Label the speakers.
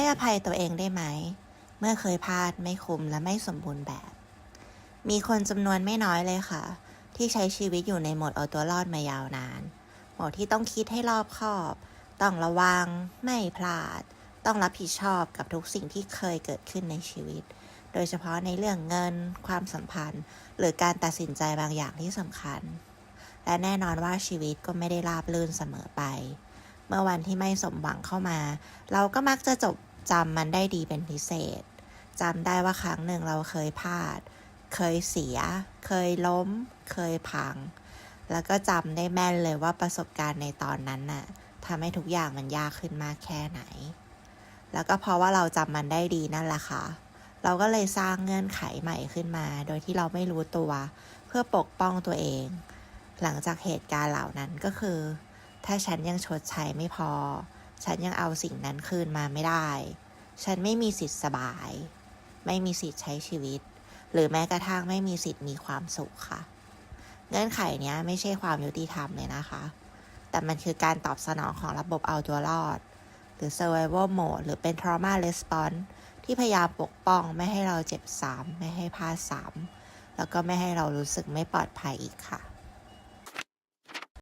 Speaker 1: ให้อภัยตัวเองได้ไหม เมื่อเคยพลาดไม่คุ้มและไม่สมบูรณ์แบบ มีคนจำนวนไม่น้อยเลยค่ะ ที่ใช้ชีวิตอยู่ในโหมดเอาตัวรอดมายาวนานโหมดที่ต้องคิดให้รอบคอบ ต้องระวัง ไม่พลาด ต้องรับผิดชอบกับทุกสิ่งที่เคยเกิดขึ้นในชีวิต โดยเฉพาะในเรื่องเงิน ความสัมพันธ์ หรือการตัดสินใจบางอย่างที่สำคัญ และแน่นอนว่าชีวิตก็ไม่ได้ราบรื่นเสมอไปเมื่อวันที่ไม่สมหวังเข้ามา เราก็มักจะจด จำมันได้ดีเป็นพิเศษจำได้ว่าครั้งหนึ่งเราเคยพลาด เคยเสีย เคยล้ม เคยพัง แล้วก็จำได้แม่นเลยว่าประสบการณ์ในตอนนั้นน่ะทำให้ทุกอย่างมันยากขึ้นมากแค่ไหน แล้วก็เพราะว่าเราจำมันได้ดีนั่นแหละค่ะ เราก็เลยสร้างเงื่อนไขใหม่ขึ้นมา โดยที่เราไม่รู้ตัว เพื่อปกป้องตัวเอง หลังจากเหตุการณ์เหล่านั้นก็คือ ถ้าฉันยังชดใช้ไม่พอ ฉันยังเอาสิ่งนั้นคืนมาไม่ได้ ฉันไม่มีสิทธิ์สบาย ไม่มีสิทธิ์ใช้ชีวิต หรือแม้กระทั่งไม่มีสิทธิ์มีความสุขค่ะ เงื่อนไขเนี้ยไม่ใช่ความยุติธรรมเลยนะคะ แต่มันคือการตอบสนองของระบบเอาตัวรอด หรือ survival mode หรือเป็น trauma response ที่พยายามปกป้องไม่ให้เราเจ็บซ้ำไม่ให้พลาดซ้ำแล้วก็ไม่ให้เรารู้สึกไม่ปลอดภัยอีกค่ะ